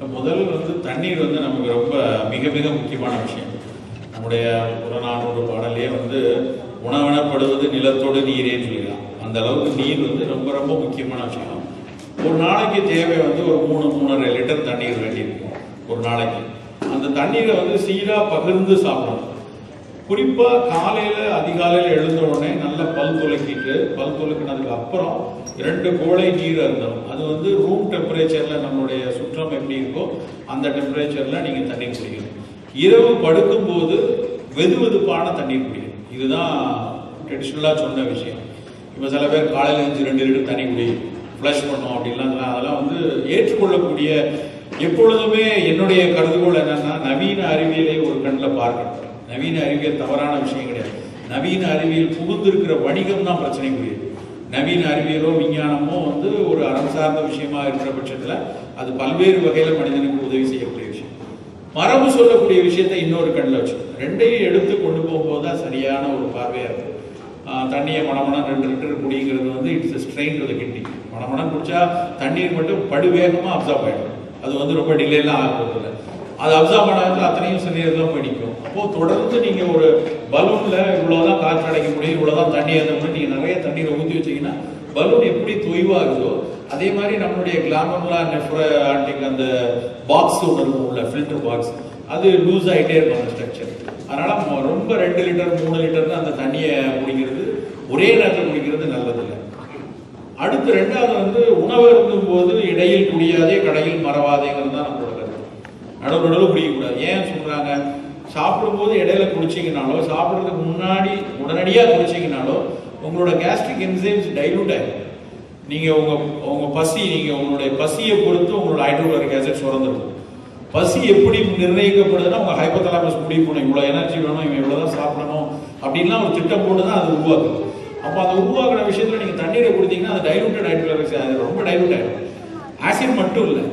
இப்போ முதல் வந்து தண்ணீர் வந்து நமக்கு ரொம்ப மிக மிக முக்கியமான விஷயம். நம்முடைய புறநானூறு பாடலே வந்து உணவெனப்படுவது நிலத்தோடு நீரேன்னு சொல்லிடலாம் அந்த அளவுக்கு நீர் வந்து ரொம்ப ரொம்ப முக்கியமான விஷயம். ஒரு நாளைக்கு தேவை வந்து ஒரு மூணு மூணரை லிட்டர் தண்ணீர் வேண்டியிருக்கும். ஒரு நாளைக்கு. அந்த தண்ணீரை வந்து சீராக பகிர்ந்து சாப்பிடணும். குறிப்பாக காலையில் அதிகாலையில் எழுந்த உடனே நல்லா பல் துளக்கிட்டு பல் துளக்கினதுக்கு அப்புறம் ரெண்டு கோழை நீர் அருந்தணும் அது வந்து ரூம் டெம்பரேச்சரில் நம்மளுடைய சுற்றம் எப்படி இருக்கோ அந்த டெம்பரேச்சரில் நீங்கள் தண்ணி குடிக்கணும். இரவு படுக்கும்போது வெது வெதுப்பான தண்ணீர் குடிக்கணும். இதுதான் ட்ரெடிஷ்னலாக சொன்ன விஷயம். இப்போ சில பேர் காலையில் எழுந்து ரெண்டு லிட்டர் தண்ணி குடி ஃப்ளஷ் பண்ணோம் அப்படின்லாம் அதெல்லாம் வந்து ஏற்றுக்கொள்ளக்கூடிய எப்பொழுதுமே என்னுடைய கருதுகோள் என்னன்னா நவீன அறிவியலை ஒரு கண்ணில் பார்க்கணும். நவீன அறிவியல் தவறான விஷயம் கிடையாது. நவீன அறிவியல் புகுந்திருக்கிற வணிகம் தான் பிரச்சனைக்குரியது. நவீன அறிவியலோ விஞ்ஞானமோ வந்து ஒரு அறம் சார்ந்த விஷயமா இருக்கிற பட்சத்தில் அது பல்வேறு வகையில் மனிதனுக்கு உதவி செய்யக்கூடிய விஷயம். மரபு சொல்லக்கூடிய விஷயத்தை இன்னொரு கண்ணில் வச்சுக்கணும் ரெண்டையும் எடுத்து கொண்டு போகும்போது தான் சரியான ஒரு பார்வையாக இருக்கும். தண்ணியை மணமணம் ரெண்டு லிட்டர் குடிங்கிறது வந்து it's strain to the kidney மணமணம் குடிச்சா தண்ணீர் மட்டும் படுவேகமாக அப்சர்வ் ஆகிடும் அது வந்து ரொம்ப டிலேலாம் ஆக போகிறதில்ல அது அப்சார்ப் பண்ணாத அத்தனையும் சரீரத்தில் தான் நிற்கும் அப்போது தொடர்ந்து நீங்கள் ஒரு பலூனில் இவ்வளோதான் காற்று அடைக்க முடியும் இவ்வளோதான் தண்ணி அந்த மாதிரி நீங்கள் நிறைய தண்ணீரை ஊற்றி வச்சீங்கன்னா பலூன் எப்படி தொய்வாகுதோ அதே மாதிரி நம்மளுடைய கிளாமர்லா நெஃப்ராட்டிக் அந்த பாக்ஸ் ஒன்று இருக்கும் உள்ள ஃபில்டர் பாக்ஸ் அது லூஸ் ஆகிட்டே இருக்கும் அந்த ஸ்ட்ரக்சர் அதனால் ம- ரொம்ப ரெண்டு லிட்டர் மூணு லிட்டர்னு அந்த தண்ணியை குடிக்கிறது. ஒரே நேரத்தில் குடிக்கிறது நல்லதில்லை. அடுத்து ரெண்டாவது வந்து உணவு இருக்கும்போது இடையில் குடியாதே கடையில் மறவாதேங்கிறது தான் நம்மளோட நடுவு நடுவில் குடிக்கக்கூடாது. ஏன் சொல்கிறாங்க சாப்பிடும்போது இடையில குடிச்சிங்கனாலோ சாப்பிட்றதுக்கு முன்னாடி உடனடியாக குடிச்சிங்கனாலோ உங்களோட கேஸ்ட்ரிக் என்சைம்ஸ் டைலூட் ஆகும் நீங்கள் உங்கள் உங்கள் பசி நீங்கள் உங்களுடைய பசியை பொறுத்து உங்களோட ஹைட்ரோக்ளோரிக் ஆசிட் சுரந்துடும் பசி எப்படி நிர்ணயிக்கப்படுதுன்னா உங்கள் ஹைப்போதலாமஸ் முடிவு பண்ணும் இவ்வளோ எனர்ஜி வேணும் இவன் இவ்வளோ தான் சாப்பிடணும் அப்படின்லாம் ஒரு திட்டம் போட்டு தான் அது உருவாக்குது. அப்போ அந்த உருவாக்குற விஷயத்தில் நீங்கள் தண்ணீரை கொடுத்தீங்கன்னா அது டைலூட்டட் ஹைட்ரோக்ளோரிக் அது ரொம்ப டைலூட் ஆகிடும் ஆசிட் மட்டும் இல்லை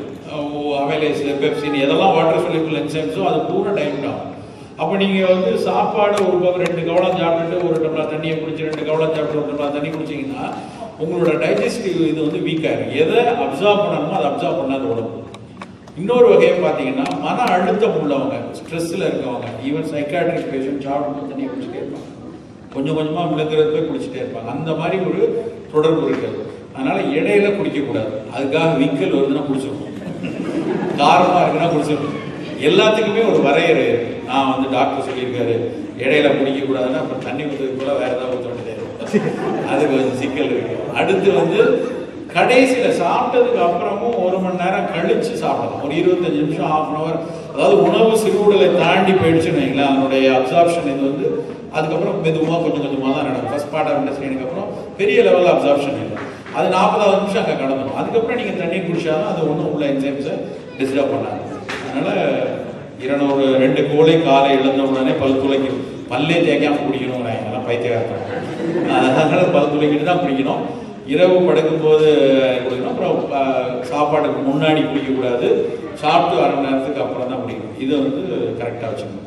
அவைலேஸ் பெப்சின் எதெல்லாம் வாட்டர் சொல்யூபிள் என்சைம்ஸோ அது பூரா டைலூட் ஆகும் அப்போ நீங்கள் வந்து சாப்பாடு ஒரு பக்கம் ரெண்டு கவலம் சாப்பிட்டுட்டு ஒரு டம்ளர் தண்ணியை குடிச்சு ரெண்டு கவலம் சாப்பிட்டு ஒரு டம்ளர் தண்ணி குடிச்சிங்கன்னா உங்களோட டைஜஸ்டிவ் இது வந்து வீக் ஆகும் எதை அப்சார்ப் பண்ணணுமோ அதை அப்சார்ப் பண்ணாத உடம்பு. இன்னொரு வகையை பார்த்தீங்கன்னா மன அழுத்தம் உள்ளவங்க ஸ்ட்ரெஸ்ஸில் இருக்கவங்க ஈவன் சைக்காட்ரிக் பேஷண்ட் சாப்பிட்டு தண்ணியை குடிச்சிட்டே இருப்பாங்க. கொஞ்சம் கொஞ்சமாக விழுக்கிறத குடிச்சிட்டே இருப்பாங்க. அந்த மாதிரி ஒரு தொடர்பு இருக்குது அதனால் இடையில குடிக்கக்கூடாது. அதுக்காக விக்கல் வருதுன்னா குடிச்சிருக்கோம் காரமாக இருக்குன்னா குடிச்சிடணும் எல்லாத்துக்குமே ஒரு வரையறை. நான் வந்து டாக்டர் சொல்லியிருக்காரு. இடையில குடிக்கக்கூடாதுன்னா அப்புறம் தண்ணி ஊற்றுறதுக்கு கூட வேறு ஏதாவது ஊற்ற வேண்டியது அது கொஞ்சம் சிக்கல் இருக்கு. அடுத்து வந்து கடைசியில் சாப்பிட்டதுக்கு அப்புறமும் ஒரு மணி நேரம் கழித்து சாப்பிடலாம் ஒரு இருபத்தஞ்சு நிமிஷம் ஆஃப் அன் அவர் அதாவது உணவு சிறுவுடலை தாண்டி போயிடுச்சுன்னு வைங்களேன். அதனுடைய அப்சார்ப்ஷன் இது வந்து அதுக்கப்புறம் மெதுவாக கொஞ்சம் கொஞ்சமாக தான் நடக்கும். ஃபஸ்ட் பார்ட் ஆஃப் இண்டஸ்ட்ரி அப்புறம் பெரிய லெவலில் அப்சார்ப்ஷன் இல்லை அது நாற்பதாவது நிமிஷம் அங்கே கடந்துடும் அதுக்கப்புறம் நீங்கள் தண்ணி குடிச்சாலும் அது ஒன்றும் உள்ள என்சைம்ஸை டிஸ்டர்ப் பண்ணாது. அதனால் இருநூறு ரெண்டு கோலை காலை எழுந்த உடனே பல் துளைக்கு பல்லே தேய்க்காமல் குடிக்கணும் எல்லாம் பைத்தியகாரத்தாங்க அதனால் பல் துளைக்கிட்டு தான் குடிக்கணும். இரவு படுக்கும்போது குடிக்கணும். அப்புறம் சாப்பாட்டுக்கு முன்னாடி குடிக்கக்கூடாது. சாப்பிட்டு அரை மணி நேரத்துக்கு அப்புறம் தான் குடிக்கணும். இதை வந்து கரெக்டாக வச்சுக்கணும்.